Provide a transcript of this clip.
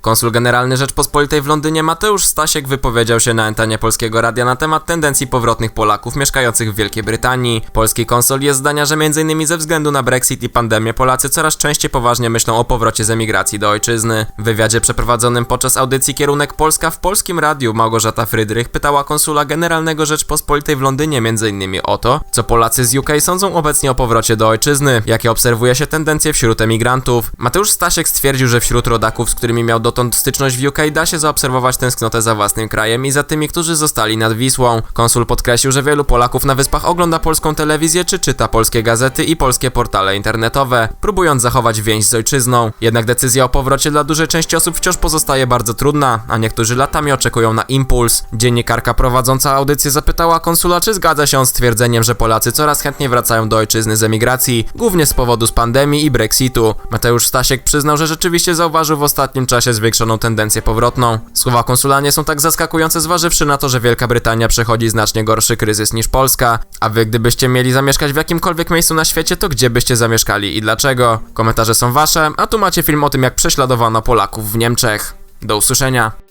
Konsul Generalny Rzeczpospolitej w Londynie Mateusz Stasiek wypowiedział się na antenie Polskiego Radia na temat tendencji powrotnych Polaków mieszkających w Wielkiej Brytanii. Polski konsul jest zdania, że m.in. ze względu na Brexit i pandemię Polacy coraz częściej poważnie myślą o powrocie z emigracji do ojczyzny. W wywiadzie przeprowadzonym podczas audycji Kierunek Polska w Polskim Radiu Małgorzata Frydrych pytała konsula Generalnego Rzeczpospolitej w Londynie m.in. o to, co Polacy z UK sądzą obecnie o powrocie do ojczyzny, jakie obserwuje się tendencje wśród emigrantów. Mateusz Stasiek stwierdził, że wśród rodaków, z którymi miał dotąd styczność w UK, da się zaobserwować tęsknotę za własnym krajem i za tymi, którzy zostali nad Wisłą. Konsul podkreślił, że wielu Polaków na wyspach ogląda polską telewizję czy czyta polskie gazety i polskie portale internetowe, próbując zachować więź z ojczyzną. Jednak decyzja o powrocie dla dużej części osób wciąż pozostaje bardzo trudna, a niektórzy latami oczekują na impuls. Dziennikarka prowadząca audycję zapytała konsula, czy zgadza się on z twierdzeniem, że Polacy coraz chętniej wracają do ojczyzny z emigracji, głównie z powodu z pandemii i Brexitu. Mateusz Stasiek przyznał, że rzeczywiście zauważył w ostatnim czasie zwiększoną tendencję powrotną. Słowa konsula nie są tak zaskakujące zważywszy na to, że Wielka Brytania przechodzi znacznie gorszy kryzys niż Polska. A wy gdybyście mieli zamieszkać w jakimkolwiek miejscu na świecie, to gdzie byście zamieszkali i dlaczego? Komentarze są wasze, a tu macie film o tym jak prześladowano Polaków w Niemczech. Do usłyszenia.